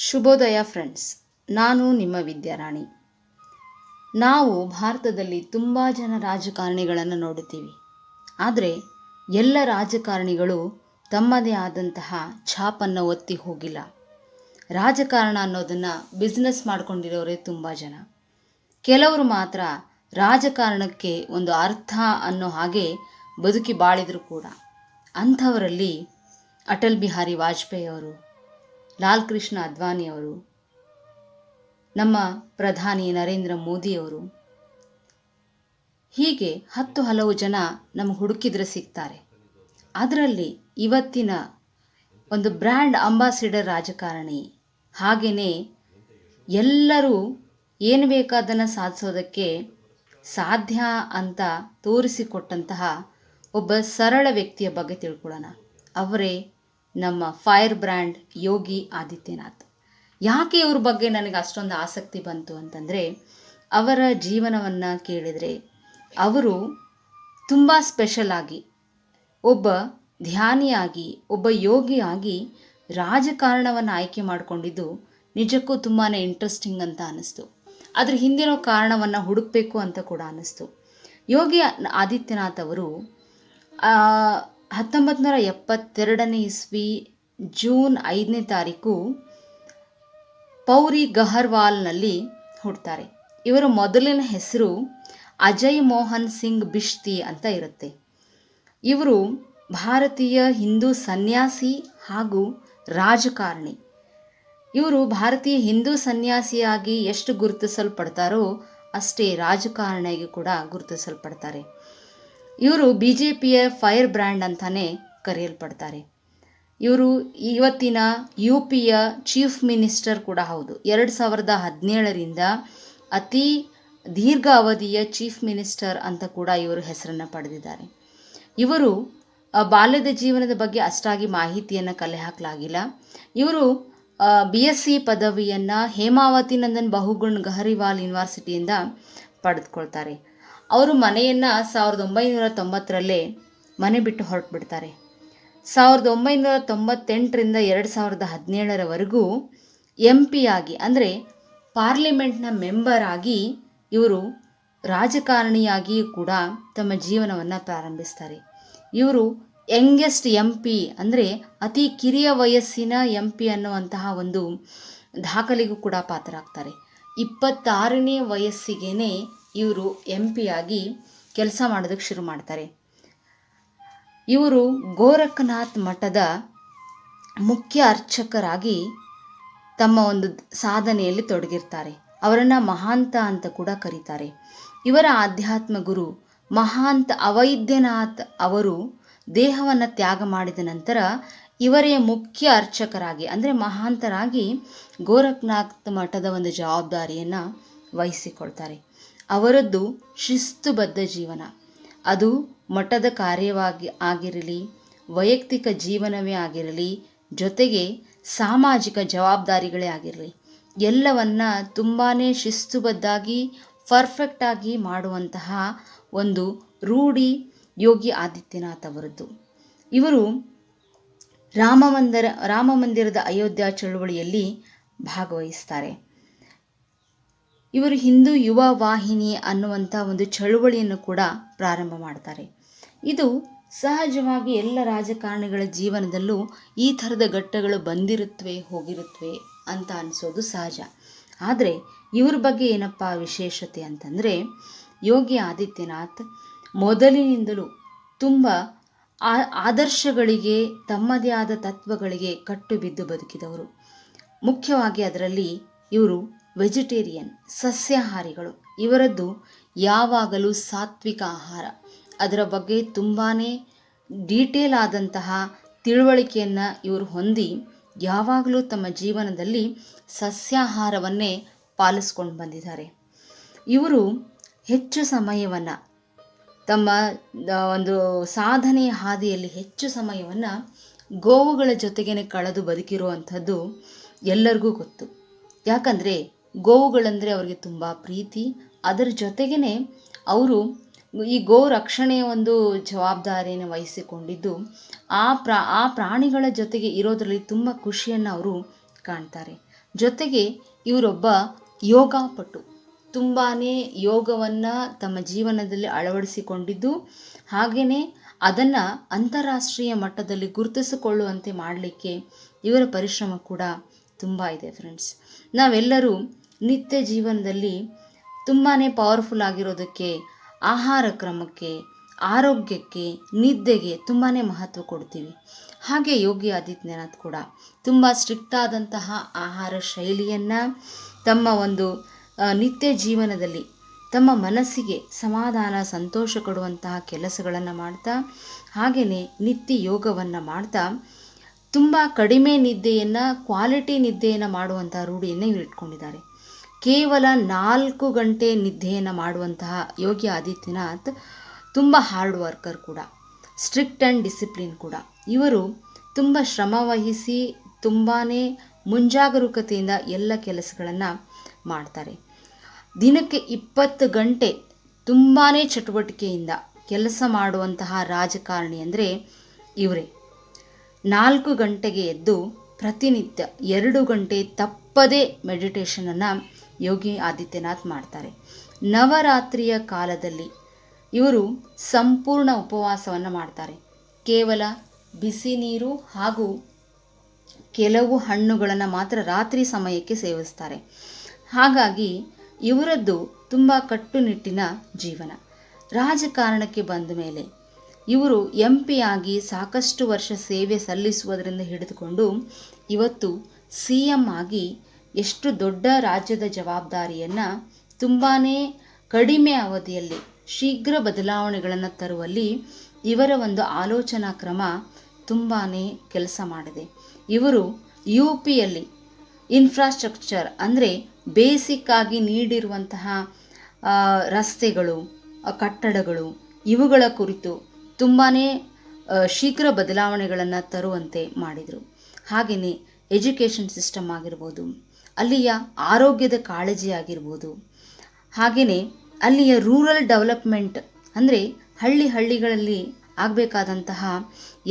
ಶುಭೋದಯ ಫ್ರೆಂಡ್ಸ್, ನಾನು ನಿಮ್ಮ ವಿದ್ಯಾರಾಣಿ. ನಾವು ಭಾರತದಲ್ಲಿ ತುಂಬ ಜನ ರಾಜಕಾರಣಿಗಳನ್ನು ನೋಡುತ್ತೀವಿ. ಆದರೆ ಎಲ್ಲ ರಾಜಕಾರಣಿಗಳು ತಮ್ಮದೇ ಆದಂತಹ ಛಾಪನ್ನು ಒತ್ತಿ ಹೋಗಿಲ್ಲ. ರಾಜಕಾರಣ ಅನ್ನೋದನ್ನು ಬಿಸ್ನೆಸ್ ಮಾಡ್ಕೊಂಡಿರೋರೇ ತುಂಬ ಜನ. ಕೆಲವರು ಮಾತ್ರ ರಾಜಕಾರಣಕ್ಕೆ ಒಂದು ಅರ್ಥ ಅನ್ನೋ ಹಾಗೆ ಬದುಕಿ ಬಾಳಿದರು ಕೂಡ. ಅಂಥವರಲ್ಲಿ ಅಟಲ್ ಬಿಹಾರಿ ವಾಜಪೇಯಿ ಅವರು ಲಾಲ್ ಕೃಷ್ಣ ಅದ್ವಾನಿಯವರು, ನಮ್ಮ ಪ್ರಧಾನಿ ನರೇಂದ್ರ ಮೋದಿಯವರು, ಹೀಗೆ ಹತ್ತು ಹಲವು ಜನ ನಮಗೆ ಹುಡುಕಿದ್ರೆ ಸಿಗ್ತಾರೆ. ಅದರಲ್ಲಿ ಇವತ್ತಿನ ಒಂದು ಬ್ರ್ಯಾಂಡ್ ಅಂಬಾಸಿಡರ್ ರಾಜಕಾರಣಿ ಹಾಗೆಯೇ ಎಲ್ಲರೂ ಏನು ಬೇಕಾದನ್ನು ಸಾಧಿಸೋದಕ್ಕೆ ಸಾಧ್ಯ ಅಂತ ತೋರಿಸಿಕೊಟ್ಟಂತಹ ಒಬ್ಬ ಸರಳ ವ್ಯಕ್ತಿಯ ಬಗ್ಗೆ ತಿಳ್ಕೊಳ್ಳೋಣ. ಅವರೇ ನಮ್ಮ ಫೈರ್ ಬ್ರ್ಯಾಂಡ್ ಯೋಗಿ ಆದಿತ್ಯನಾಥ್. ಯಾಕೆ ಇವ್ರ ಬಗ್ಗೆ ನನಗೆ ಅಷ್ಟೊಂದು ಆಸಕ್ತಿ ಬಂತು ಅಂತಂದರೆ, ಅವರ ಜೀವನವನ್ನು ಕೇಳಿದರೆ ಅವರು ತುಂಬ ಸ್ಪೆಷಲ್ ಆಗಿ, ಒಬ್ಬ ಧ್ಯಾನಿಯಾಗಿ, ಒಬ್ಬ ಯೋಗಿಯಾಗಿ ರಾಜಕಾರಣವನ್ನು ಆಯ್ಕೆ ಮಾಡಿಕೊಂಡಿದ್ದು ನಿಜಕ್ಕೂ ತುಂಬಾ ಇಂಟ್ರೆಸ್ಟಿಂಗ್ ಅಂತ ಅನ್ನಿಸ್ತು ಅದ್ರ ಹಿಂದಿರೋ ಕಾರಣವನ್ನು ಹುಡುಕಬೇಕು ಅಂತ ಕೂಡ ಅನ್ನಿಸ್ತು ಯೋಗಿ ಆದಿತ್ಯನಾಥ್ ಅವರು ಹತ್ತೊಂಬತ್ತು ನೂರ ಎಪ್ಪತ್ತೆರಡನೇ ಇಸ್ವಿ, ಜೂನ್ ಐದನೇ ತಾರೀಕು ಪೌರಿ ಗಹರ್ವಾಲ್ನಲ್ಲಿ ಹುಡ್ತಾರೆ ಇವರ ಮೊದಲಿನ ಹೆಸರು ಅಜಯ್ ಮೋಹನ್ ಸಿಂಗ್ ಬಿಷ್ತಿ ಅಂತ ಇರುತ್ತೆ. ಇವರು ಭಾರತೀಯ ಹಿಂದೂ ಸನ್ಯಾಸಿ ಹಾಗೂ ರಾಜಕಾರಣಿ. ಇವರು ಭಾರತೀಯ ಹಿಂದೂ ಸನ್ಯಾಸಿಯಾಗಿ ಎಷ್ಟು ಗುರುತಿಸಲ್ಪಡ್ತಾರೋ ಅಷ್ಟೇ ರಾಜಕಾರಣಿಯಾಗಿ ಕೂಡ ಗುರುತಿಸಲ್ಪಡ್ತಾರೆ. ಇವರು ಬಿ ಜೆ ಪಿಯ ಫೈರ್ ಬ್ರ್ಯಾಂಡ್ ಅಂತಲೇ ಕರೆಯಲ್ಪಡ್ತಾರೆ. ಇವರು ಇವತ್ತಿನ ಯು ಪಿಯ ಚೀಫ್ ಮಿನಿಸ್ಟರ್ ಕೂಡ ಹೌದು. ಎರಡು ಸಾವಿರದ ಹದಿನೇಳರಿಂದ ಅತಿ ದೀರ್ಘ ಅವಧಿಯ ಚೀಫ್ ಮಿನಿಸ್ಟರ್ ಅಂತ ಕೂಡ ಇವರು ಹೆಸರನ್ನು ಪಡೆದಿದ್ದಾರೆ. ಇವರು ಬಾಲ್ಯದ ಜೀವನದ ಬಗ್ಗೆ ಅಷ್ಟಾಗಿ ಮಾಹಿತಿಯನ್ನು ಕಲೆ ಹಾಕಲಾಗಿಲ್ಲ. ಇವರು ಬಿ ಎಸ್ ಸಿ ಪದವಿಯನ್ನು ಹೇಮಾವತಿ ನಂದನ್ ಬಹುಗುಣ್ ಗಹರಿವಾಲ್ ಯೂನಿವರ್ಸಿಟಿಯಿಂದ ಪಡೆದುಕೊಳ್ತಾರೆ. ಅವರು ಮನೆಯನ್ನು ಸಾವಿರದ ಒಂಬೈನೂರ ತೊಂಬತ್ತರಲ್ಲೇ ಮನೆ ಬಿಟ್ಟು ಹೊರಟುಬಿಡ್ತಾರೆ. ಸಾವಿರದ ಒಂಬೈನೂರ ತೊಂಬತ್ತೆಂಟರಿಂದ ಎರಡು ಸಾವಿರದ ಹದಿನೇಳರವರೆಗೂ ಎಂ ಪಿ ಆಗಿ ಅಂದರೆ ಪಾರ್ಲಿಮೆಂಟ್ನ ಮೆಂಬರ್ ಆಗಿ ಇವರು ರಾಜಕಾರಣಿಯಾಗಿಯೂ ಕೂಡ ತಮ್ಮ ಜೀವನವನ್ನು ಪ್ರಾರಂಭಿಸ್ತಾರೆ. ಇವರು ಯಂಗೆಸ್ಟ್ ಎಂ ಪಿ ಅಂದರೆ ಅತಿ ಕಿರಿಯ ವಯಸ್ಸಿನ ಎಂ ಪಿ ಅನ್ನುವಂತಹ ಒಂದು ದಾಖಲೆಗೂ ಕೂಡ ಪಾತ್ರರಾಗ್ತಾರೆ. ಇಪ್ಪತ್ತಾರನೇ ವಯಸ್ಸಿಗೇ ಇವರು ಎಂ ಆಗಿ ಕೆಲಸ ಮಾಡೋದಕ್ಕೆ ಶುರು ಮಾಡ್ತಾರೆ. ಇವರು ಗೋರಖನಾಥ್ ಮಠದ ಮುಖ್ಯ ಅರ್ಚಕರಾಗಿ ತಮ್ಮ ಒಂದು ಸಾಧನೆಯಲ್ಲಿ ತೊಡಗಿರ್ತಾರೆ. ಅವರನ್ನು ಮಹಾಂತ ಅಂತ ಕೂಡ ಕರೀತಾರೆ. ಇವರ ಆಧ್ಯಾತ್ಮ ಗುರು ಮಹಾಂತ ಅವೈದ್ಯನಾಥ್ ಅವರು ದೇಹವನ್ನು ತ್ಯಾಗ ಮಾಡಿದ ನಂತರ ಇವರೇ ಮುಖ್ಯ ಅರ್ಚಕರಾಗಿ, ಅಂದರೆ ಮಹಾಂತರಾಗಿ ಗೋರಖನಾಥ್ ಮಠದ ಒಂದು ಜವಾಬ್ದಾರಿಯನ್ನು ವಹಿಸಿಕೊಳ್ತಾರೆ. ಅವರದ್ದು ಶಿಸ್ತುಬದ್ಧ ಜೀವನ. ಅದು ಮಠದ ಕಾರ್ಯವಾಗಿ ಆಗಿರಲಿ, ವೈಯಕ್ತಿಕ ಜೀವನವೇ ಆಗಿರಲಿ, ಜೊತೆಗೆ ಸಾಮಾಜಿಕ ಜವಾಬ್ದಾರಿಗಳೇ ಆಗಿರಲಿ, ಎಲ್ಲವನ್ನ ತುಂಬಾ ಶಿಸ್ತುಬದ್ಧಾಗಿ ಪರ್ಫೆಕ್ಟಾಗಿ ಮಾಡುವಂತಹ ಒಂದು ರೂಢಿ ಯೋಗಿ ಆದಿತ್ಯನಾಥ್ ಅವರದ್ದು. ಇವರು ರಾಮ ಮಂದಿರ ರಾಮ ಮಂದಿರದ ಅಯೋಧ್ಯ ಚಳುವಳಿಯಲ್ಲಿ ಭಾಗವಹಿಸ್ತಾರೆ. ಇವರು ಹಿಂದೂ ಯುವ ವಾಹಿನಿ ಅನ್ನುವಂಥ ಒಂದು ಚಳುವಳಿಯನ್ನು ಕೂಡ ಪ್ರಾರಂಭ ಮಾಡ್ತಾರೆ. ಇದು ಸಹಜವಾಗಿ ಎಲ್ಲ ರಾಜಕಾರಣಿಗಳ ಜೀವನದಲ್ಲೂ ಈ ಥರದ ಘಟ್ಟಗಳು ಬಂದಿರುತ್ತವೆ ಹೋಗಿರುತ್ತವೆ ಅಂತ ಅನಿಸೋದು ಸಹಜ. ಆದರೆ ಇವ್ರ ಬಗ್ಗೆ ಏನಪ್ಪ ವಿಶೇಷತೆ ಅಂತಂದರೆ, ಯೋಗಿ ಆದಿತ್ಯನಾಥ್ ಮೊದಲಿನಿಂದಲೂ ತುಂಬ ಆದರ್ಶಗಳಿಗೆ, ತಮ್ಮದೇ ಆದ ತತ್ವಗಳಿಗೆ ಕಟ್ಟು ಬಿದ್ದು ಬದುಕಿದವರು. ಮುಖ್ಯವಾಗಿ ಅದರಲ್ಲಿ ಇವರು ವೆಜಿಟೇರಿಯನ್, ಸಸ್ಯಾಹಾರಿಗಳು, ಇವರದ್ದು ಯಾವಾಗಲೂ ಸಾತ್ವಿಕ ಆಹಾರ. ಅದರ ಬಗ್ಗೆ ತುಂಬಾ ಡೀಟೇಲ್ ಆದಂತಹ ತಿಳುವಳಿಕೆಯನ್ನು ಇವರು ಹೊಂದಿ ಯಾವಾಗಲೂ ತಮ್ಮ ಜೀವನದಲ್ಲಿ ಸಸ್ಯಾಹಾರವನ್ನೇ ಪಾಲಿಸ್ಕೊಂಡು ಬಂದಿದ್ದಾರೆ. ಇವರು ಹೆಚ್ಚು ಸಮಯವನ್ನು, ತಮ್ಮ ಒಂದು ಸಾಧನೆಯ ಹಾದಿಯಲ್ಲಿ ಹೆಚ್ಚು ಸಮಯವನ್ನು ಗೋವುಗಳ ಜೊತೆಗೇ ಕಳೆದು ಬದುಕಿರುವಂಥದ್ದು ಎಲ್ಲರಿಗೂ ಗೊತ್ತು. ಯಾಕಂದರೆ ಗೋವುಗಳಂದರೆ ಅವರಿಗೆ ತುಂಬ ಪ್ರೀತಿ. ಅದರ ಜೊತೆಗೇ ಅವರು ಈ ಗೋ ರಕ್ಷಣೆಯ ಒಂದು ಜವಾಬ್ದಾರಿಯನ್ನು ವಹಿಸಿಕೊಂಡಿದ್ದು, ಆ ಪ್ರಾ, ಆ ಪ್ರಾಣಿಗಳ ಜೊತೆಗೆ ಇರೋದರಲ್ಲಿ ತುಂಬ ಖುಷಿಯನ್ನು ಅವರು ಕಾಣ್ತಾರೆ. ಜೊತೆಗೆ ಇವರೊಬ್ಬ ಯೋಗಪಟು. ತುಂಬಾ ಯೋಗವನ್ನು ತಮ್ಮ ಜೀವನದಲ್ಲಿ ಅಳವಡಿಸಿಕೊಂಡಿದ್ದು ಹಾಗೆಯೇ ಅದನ್ನು ಅಂತಾರಾಷ್ಟ್ರೀಯ ಮಟ್ಟದಲ್ಲಿ ಗುರುತಿಸಿಕೊಳ್ಳುವಂತೆ ಮಾಡಲಿಕ್ಕೆ ಇವರ ಪರಿಶ್ರಮ ಕೂಡ ತುಂಬ ಇದೆ ಫ್ರೆಂಡ್ಸ್ ನಾವೆಲ್ಲರೂ ನಿತ್ಯ ಜೀವನದಲ್ಲಿ ತುಂಬಾ ಪವರ್ಫುಲ್ ಆಗಿರೋದಕ್ಕೆ, ಆಹಾರ ಕ್ರಮಕ್ಕೆ, ಆರೋಗ್ಯಕ್ಕೆ, ನಿದ್ದೆಗೆ ತುಂಬಾ ಮಹತ್ವ ಕೊಡ್ತೀವಿ. ಹಾಗೆ ಯೋಗಿ ಆದಿತ್ಯನಾಥ್ ಕೂಡ ತುಂಬ ಸ್ಟ್ರಿಕ್ಟ್ ಆದಂತಹ ಆಹಾರ ಶೈಲಿಯನ್ನು ತಮ್ಮ ಒಂದು ನಿತ್ಯ ಜೀವನದಲ್ಲಿ ತಮ್ಮ ಮನಸ್ಸಿಗೆ ಸಮಾಧಾನ, ಸಂತೋಷ ಕೊಡುವಂತಹ ಕೆಲಸಗಳನ್ನು ಮಾಡ್ತಾ ಹಾಗೆಯೇ ನಿತ್ಯ ಯೋಗವನ್ನು ಮಾಡ್ತಾ ತುಂಬ ಕಡಿಮೆ ನಿದ್ದೆಯನ್ನು ಕ್ವಾಲಿಟಿ ನಿದ್ದೆಯನ್ನು ಮಾಡುವಂಥ ರೂಢಿಯನ್ನು ಇವರು ಇಟ್ಕೊಂಡಿದ್ದಾರೆ. ಕೇವಲ ನಾಲ್ಕು ಗಂಟೆ ನಿದ್ದೆಯನ್ನು ಮಾಡುವಂತಹ ಯೋಗಿ ಆದಿತ್ಯನಾಥ್ ತುಂಬ ಹಾರ್ಡ್ ವರ್ಕರ್ ಕೂಡ ಸ್ಟ್ರಿಕ್ಟ್ ಆ್ಯಂಡ್ ಡಿಸಿಪ್ಲಿನ್ ಕೂಡ. ಇವರು ತುಂಬ ಶ್ರಮ ವಹಿಸಿ ತುಂಬಾ ಮುಂಜಾಗರೂಕತೆಯಿಂದ ಎಲ್ಲ ಕೆಲಸಗಳನ್ನು ಮಾಡ್ತಾರೆ. ದಿನಕ್ಕೆ ಇಪ್ಪತ್ತು ಗಂಟೆ ತುಂಬಾ ಚಟುವಟಿಕೆಯಿಂದ ಕೆಲಸ ಮಾಡುವಂತಹ ರಾಜಕಾರಣಿ ಅಂದರೆ ಇವರೇ. ನಾಲ್ಕು ಗಂಟೆಗೆ ಎದ್ದು ಪ್ರತಿನಿತ್ಯ ಎರಡು ಗಂಟೆ ತಪ್ಪದೇ ಮೆಡಿಟೇಷನನ್ನು ಯೋಗಿ ಆದಿತ್ಯನಾಥ್ ಮಾಡ್ತಾರೆ. ನವರಾತ್ರಿಯ ಕಾಲದಲ್ಲಿ ಇವರು ಸಂಪೂರ್ಣ ಉಪವಾಸವನ್ನು ಮಾಡ್ತಾರೆ. ಕೇವಲ ಬಿಸಿ ನೀರು ಹಾಗೂ ಕೆಲವು ಹಣ್ಣುಗಳನ್ನು ಮಾತ್ರ ರಾತ್ರಿ ಸಮಯಕ್ಕೆ ಸೇವಿಸ್ತಾರೆ. ಹಾಗಾಗಿ ಇವರದ್ದು ತುಂಬ ಕಟ್ಟುನಿಟ್ಟಿನ ಜೀವನ. ರಾಜಕಾರಣಕ್ಕೆ ಬಂದ ಮೇಲೆ ಇವರು ಎಂ ಆಗಿ ಸಾಕಷ್ಟು ವರ್ಷ ಸೇವೆ ಸಲ್ಲಿಸುವುದರಿಂದ ಹಿಡಿದುಕೊಂಡು ಇವತ್ತು ಸಿ ಎಂ ಆಗಿ ಎಷ್ಟು ದೊಡ್ಡ ರಾಜ್ಯದ ಜವಾಬ್ದಾರಿಯನ್ನು ತುಂಬಾ ಕಡಿಮೆ ಅವಧಿಯಲ್ಲಿ, ಶೀಘ್ರ ಬದಲಾವಣೆಗಳನ್ನು ತರುವಲ್ಲಿ ಇವರ ಒಂದು ಆಲೋಚನಾ ಕ್ರಮ ತುಂಬಾ ಕೆಲಸ ಮಾಡಿದೆ. ಇವರು ಯು ಪಿಯಲ್ಲಿ ಇನ್ಫ್ರಾಸ್ಟ್ರಕ್ಚರ್ ಅಂದರೆ ಆಗಿ ನೀಡಿರುವಂತಹ ರಸ್ತೆಗಳು ಕಟ್ಟಡಗಳು ಇವುಗಳ ಕುರಿತು ತುಂಬಾ ಶೀಘ್ರ ಬದಲಾವಣೆಗಳನ್ನು ತರುವಂತೆ ಮಾಡಿದರು. ಹಾಗೆಯೇ ಎಜುಕೇಷನ್ ಸಿಸ್ಟಮ್ ಆಗಿರ್ಬೋದು ಅಲ್ಲಿಯ ಆರೋಗ್ಯದ ಕಾಳಜಿ ಆಗಿರ್ಬೋದು. ಹಾಗೆಯೇ ಅಲ್ಲಿಯ ರೂರಲ್ ಡೆವಲಪ್ಮೆಂಟ್ ಅಂದರೆ ಹಳ್ಳಿ ಹಳ್ಳಿಗಳಲ್ಲಿ ಆಗಬೇಕಾದಂತಹ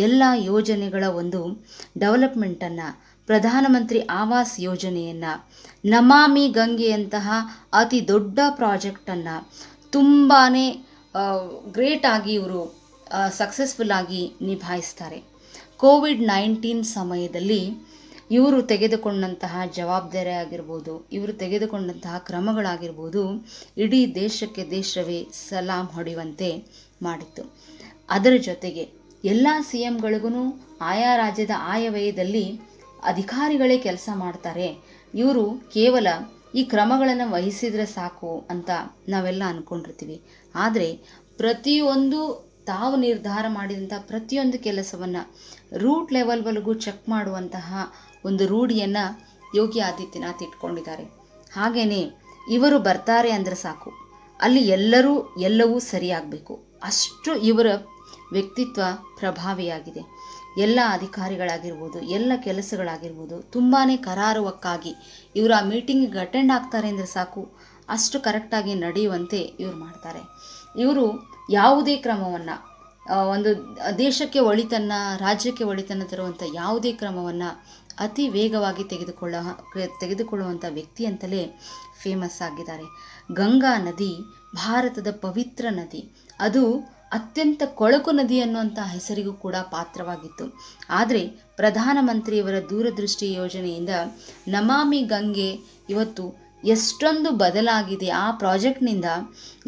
ಎಲ್ಲ ಯೋಜನೆಗಳ ಒಂದು ಡೆವಲಪ್ಮೆಂಟನ್ನು, ಪ್ರಧಾನಮಂತ್ರಿ ಆವಾಸ್ ಯೋಜನೆಯನ್ನು, ನಮಾಮಿ ಗಂಗೆಯಂತಹ ಅತಿ ದೊಡ್ಡ ಪ್ರಾಜೆಕ್ಟನ್ನು ತುಂಬಾ ಗ್ರೇಟ್ ಆಗಿ ಇವರು ಸಕ್ಸಸ್ಫುಲ್ಲಾಗಿ ನಿಭಾಯಿಸ್ತಾರೆ. ಕೋವಿಡ್ ನೈನ್ಟೀನ್ ಸಮಯದಲ್ಲಿ ಇವರು ತೆಗೆದುಕೊಂಡಂತಹ ಜವಾಬ್ದಾರಿ ಆಗಿರ್ಬೋದು, ಇವರು ತೆಗೆದುಕೊಂಡಂತಹ ಕ್ರಮಗಳಾಗಿರ್ಬೋದು, ಇಡೀ ದೇಶಕ್ಕೆ ದೇಶವೇ ಸಲಾಂ ಹೊಡೆಯುವಂತೆ ಮಾಡಿತ್ತು. ಅದರ ಜೊತೆಗೆ ಎಲ್ಲ ಸಿ ಎಂಗಳಿಗೂ ಆಯಾ ರಾಜ್ಯದ ಆಯವ್ಯಯದಲ್ಲಿ ಅಧಿಕಾರಿಗಳೇ ಕೆಲಸ ಮಾಡ್ತಾರೆ. ಇವರು ಕೇವಲ ಈ ಕ್ರಮಗಳನ್ನು ವಹಿಸಿದರೆ ಸಾಕು ಅಂತ ನಾವೆಲ್ಲ ಅಂದ್ಕೊಂಡಿರ್ತೀವಿ ಆದರೆ ಪ್ರತಿಯೊಂದು ತಾವು ನಿರ್ಧಾರ ಮಾಡಿದಂಥ ಪ್ರತಿಯೊಂದು ಕೆಲಸವನ್ನು ರೂಟ್ ಲೆವೆಲ್ವರೆಗೂ ಚೆಕ್ ಮಾಡುವಂತಹ ಒಂದು ರೂಢಿಯನ್ನು ಯೋಗಿ ಆದಿತ್ಯನಾಥ್ ಇಟ್ಕೊಂಡಿದ್ದಾರೆ. ಹಾಗೆಯೇ ಇವರು ಬರ್ತಾರೆ ಅಂದರೆ ಸಾಕು. ಅಲ್ಲಿ ಎಲ್ಲರೂ ಎಲ್ಲವೂ ಸರಿಯಾಗಬೇಕು. ಅಷ್ಟು ಇವರ ವ್ಯಕ್ತಿತ್ವ ಪ್ರಭಾವಿಯಾಗಿದೆ. ಎಲ್ಲ ಅಧಿಕಾರಿಗಳಾಗಿರ್ಬೋದು, ಎಲ್ಲ ಕೆಲಸಗಳಾಗಿರ್ಬೋದು ತುಂಬಾ ಕರಾರುವಕ್ಕಾಗಿ ಇವರು ಆ ಮೀಟಿಂಗಿಗೆ ಅಟೆಂಡ್ ಆಗ್ತಾರೆ ಅಂದರೆ ಸಾಕು. ಅಷ್ಟು ಕರೆಕ್ಟಾಗಿ ನಡೆಯುವಂತೆ ಇವರು ಮಾಡ್ತಾರೆ. ಇವರು ಯಾವುದೇ ಕ್ರಮವನ್ನು ಒಂದು ದೇಶಕ್ಕೆ ಒಳಿತನ್ನ, ರಾಜ್ಯಕ್ಕೆ ಒಳಿತನ್ನ ತರುವಂಥ ಯಾವುದೇ ಕ್ರಮವನ್ನು ಅತಿ ವೇಗವಾಗಿ ತೆಗೆದುಕೊಳ್ಳ ತೆಗೆದುಕೊಳ್ಳುವಂಥ ವ್ಯಕ್ತಿ ಅಂತಲೇ ಫೇಮಸ್ ಆಗಿದ್ದಾರೆ. ಗಂಗಾ ನದಿ ಭಾರತದ ಪವಿತ್ರ ನದಿ. ಅದು ಅತ್ಯಂತ ಕೊಳಕು ನದಿ ಅನ್ನುವಂಥ ಹೆಸರಿಗೂ ಕೂಡ ಪಾತ್ರವಾಗಿತ್ತು. ಆದರೆ ಪ್ರಧಾನಮಂತ್ರಿಯವರ ದೂರದೃಷ್ಟಿ ಯೋಜನೆಯಿಂದ ನಮಾಮಿ ಗಂಗೆ ಇವತ್ತು ಎಷ್ಟೊಂದು ಬದಲಾಗಿದೆ ಆ ಪ್ರಾಜೆಕ್ಟ್ನಿಂದ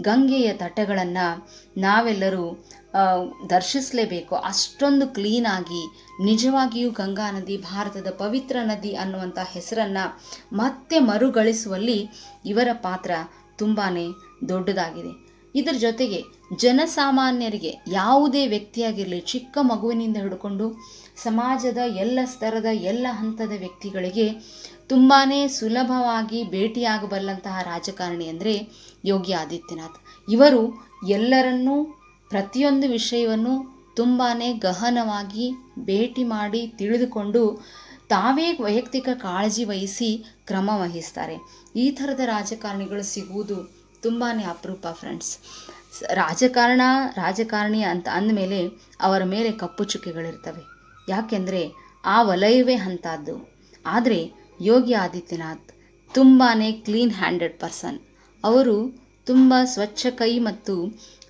ಗಂಗೆಯ ತಟಗಳನ್ನು ನಾವೆಲ್ಲರೂ ದರ್ಶಿಸಲೇಬೇಕು. ಅಷ್ಟೊಂದು ಕ್ಲೀನಾಗಿ ನಿಜವಾಗಿಯೂ ಗಂಗಾ ನದಿ, ಭಾರತದ ಪವಿತ್ರ ನದಿ ಅನ್ನುವಂಥ ಹೆಸರನ್ನು ಮತ್ತೆ ಮರುಗಳಿಸುವಲ್ಲಿ ಇವರ ಪಾತ್ರ ತುಂಬಾ ದೊಡ್ಡದಾಗಿದೆ. ಇದರ ಜೊತೆಗೆ ಜನಸಾಮಾನ್ಯರಿಗೆ ಯಾವುದೇ ವ್ಯಕ್ತಿಯಾಗಿರಲಿ, ಚಿಕ್ಕ ಮಗುವಿನಿಂದ ಹಿಡ್ಕೊಂಡು ಸಮಾಜದ ಎಲ್ಲ ಸ್ತರದ, ಎಲ್ಲ ಹಂತದ ವ್ಯಕ್ತಿಗಳಿಗೆ ತುಂಬಾ ಸುಲಭವಾಗಿ ಭೇಟಿಯಾಗಬಲ್ಲಂತಹ ರಾಜಕಾರಣಿ ಅಂದರೆ ಯೋಗಿ ಆದಿತ್ಯನಾಥ್. ಇವರು ಎಲ್ಲರನ್ನೂ, ಪ್ರತಿಯೊಂದು ವಿಷಯವನ್ನು ತುಂಬಾ ಗಹನವಾಗಿ ಭೇಟಿ ಮಾಡಿ ತಿಳಿದುಕೊಂಡು ತಾವೇ ವೈಯಕ್ತಿಕ ಕಾಳಜಿ ವಹಿಸಿ ಕ್ರಮ ವಹಿಸ್ತಾರೆ. ಈ ಥರದ ರಾಜಕಾರಣಿಗಳು ಸಿಗುವುದು ತುಂಬಾ ಅಪರೂಪ ಫ್ರೆಂಡ್ಸ್. ರಾಜಕಾರಣ, ರಾಜಕಾರಣಿ ಅಂತ ಅಂದಮೇಲೆ ಅವರ ಮೇಲೆ ಕಪ್ಪು ಚುಕ್ಕೆಗಳಿರ್ತವೆ. ಯಾಕೆಂದರೆ ಆ ವಲಯವೇ ಅಂಥದ್ದು. ಆದರೆ ಯೋಗಿ ಆದಿತ್ಯನಾಥ್ ತುಂಬಾ ಕ್ಲೀನ್ ಹ್ಯಾಂಡೆಡ್ ಪರ್ಸನ್ ಅವರು ತುಂಬ ಸ್ವಚ್ಛ ಕೈ ಮತ್ತು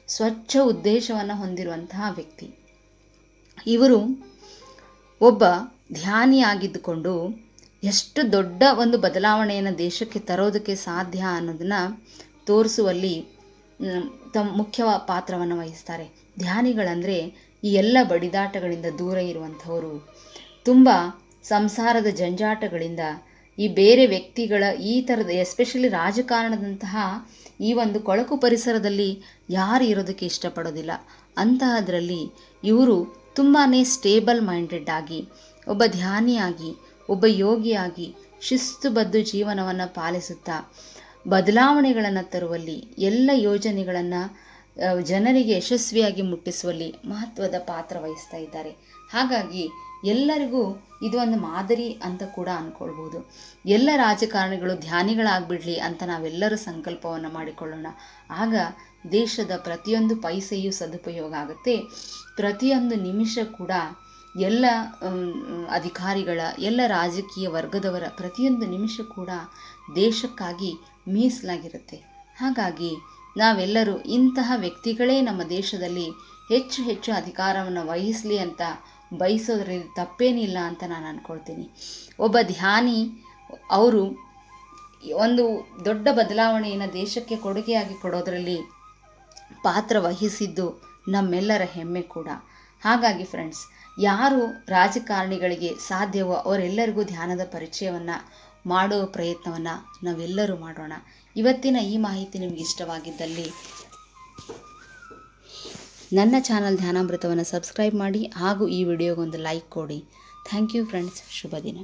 ಸ್ವಚ್ಛ ಉದ್ದೇಶವನ್ನು ಹೊಂದಿರುವಂತಹ ವ್ಯಕ್ತಿ. ಇವರು ಒಬ್ಬ ಧ್ಯಾನಿಯಾಗಿದ್ದುಕೊಂಡು ಎಷ್ಟು ದೊಡ್ಡ ಒಂದು ಬದಲಾವಣೆಯನ್ನು ದೇಶಕ್ಕೆ ತರೋದಕ್ಕೆ ಸಾಧ್ಯ ಅನ್ನೋದನ್ನು ತೋರಿಸುವಲ್ಲಿ ತಮ್ಮ ಮುಖ್ಯ ಪಾತ್ರವನ್ನು ವಹಿಸ್ತಾರೆ. ಧ್ಯಾನಿಗಳಂದರೆ ಈ ಎಲ್ಲ ಬಡಿದಾಟಗಳಿಂದ ದೂರ ಇರುವಂಥವರು. ತುಂಬ ಸಂಸಾರದ ಜಂಜಾಟಗಳಿಂದ ಈ ಬೇರೆ ವ್ಯಕ್ತಿಗಳ ಈ ಥರದ ಎಸ್ಪೆಷಲಿ ರಾಜಕಾರಣದಂತಹ ಈ ಒಂದು ಕೊಳಕು ಪರಿಸರದಲ್ಲಿ ಯಾರು ಇರೋದಕ್ಕೆ ಇಷ್ಟಪಡೋದಿಲ್ಲ. ಅಂತಹದರಲ್ಲಿ ಇವರು ತುಂಬಾ ಸ್ಟೇಬಲ್ ಮೈಂಡೆಡ್ ಆಗಿ, ಒಬ್ಬ ಧ್ಯಾನಿಯಾಗಿ, ಒಬ್ಬ ಯೋಗಿಯಾಗಿ ಶಿಸ್ತುಬದ್ಧ ಜೀವನವನ್ನು ಪಾಲಿಸುತ್ತಾ, ಬದಲಾವಣೆಗಳನ್ನು ತರುವಲ್ಲಿ, ಎಲ್ಲ ಯೋಜನೆಗಳನ್ನು ಜನರಿಗೆ ಯಶಸ್ವಿಯಾಗಿ ಮುಟ್ಟಿಸುವಲ್ಲಿ ಮಹತ್ವದ ಪಾತ್ರ ವಹಿಸ್ತಾ ಇದ್ದಾರೆ. ಹಾಗಾಗಿ ಎಲ್ಲರಿಗೂ ಇದು ಒಂದು ಮಾದರಿ ಅಂತ ಕೂಡ ಅಂದ್ಕೊಳ್ಬೋದು ಎಲ್ಲ ರಾಜಕಾರಣಿಗಳು ಧ್ಯಾನಿಗಳಾಗ್ಬಿಡ್ಲಿ ಅಂತ ನಾವೆಲ್ಲರೂ ಸಂಕಲ್ಪವನ್ನು ಮಾಡಿಕೊಳ್ಳೋಣ. ಆಗ ದೇಶದ ಪ್ರತಿಯೊಂದು ಪೈಸೆಯೂ ಸದುಪಯೋಗ ಆಗುತ್ತೆ. ಪ್ರತಿಯೊಂದು ನಿಮಿಷ ಕೂಡ ಎಲ್ಲ ಅಧಿಕಾರಿಗಳ, ಎಲ್ಲ ರಾಜಕೀಯ ವರ್ಗದವರ ಪ್ರತಿಯೊಂದು ನಿಮಿಷ ಕೂಡ ದೇಶಕ್ಕಾಗಿ ಮೀಸಲಾಗಿರುತ್ತೆ. ಹಾಗಾಗಿ ನಾವೆಲ್ಲರೂ ಇಂತಹ ವ್ಯಕ್ತಿಗಳೇ ನಮ್ಮ ದೇಶದಲ್ಲಿ ಹೆಚ್ಚು ಹೆಚ್ಚು ಅಧಿಕಾರವನ್ನು ವಹಿಸಲಿ ಅಂತ ಬಯಸೋದ್ರಲ್ಲಿ ತಪ್ಪೇನಿಲ್ಲ ಅಂತ ನಾನು ಅಂದ್ಕೊಳ್ತೀನಿ ಒಬ್ಬ ಧ್ಯಾನಿ, ಅವರು ಒಂದು ದೊಡ್ಡ ಬದಲಾವಣೆಯನ್ನು ದೇಶಕ್ಕೆ ಕೊಡುಗೆಯಾಗಿ ಕೊಡೋದರಲ್ಲಿ ಪಾತ್ರ ವಹಿಸಿದ್ದು ನಮ್ಮೆಲ್ಲರ ಹೆಮ್ಮೆ ಕೂಡ. ಹಾಗಾಗಿ ಫ್ರೆಂಡ್ಸ್ ಯಾರು ರಾಜಕಾರಣಿಗಳಿಗೆ ಸಾಧ್ಯವೋ ಅವರೆಲ್ಲರಿಗೂ ಧ್ಯಾನದ ಪರಿಚಯವನ್ನು ಮಾಡೋ ಪ್ರಯತ್ನವನ್ನು ನಾವೆಲ್ಲರೂ ಮಾಡೋಣ. ಇವತ್ತಿನ ಈ ಮಾಹಿತಿ ನಿಮಗೆ ಇಷ್ಟವಾಗಿದ್ದಲ್ಲಿ ನನ್ನ ಚಾನಲ್ ಧ್ಯಾನಾಮೃತವನ್ನು ಸಬ್ಸ್ಕ್ರೈಬ್ ಮಾಡಿ ಹಾಗೂ ಈ ವಿಡಿಯೋಗೊಂದು ಲೈಕ್ ಕೊಡಿ. Thank you friends. ಶುಭ ದಿನ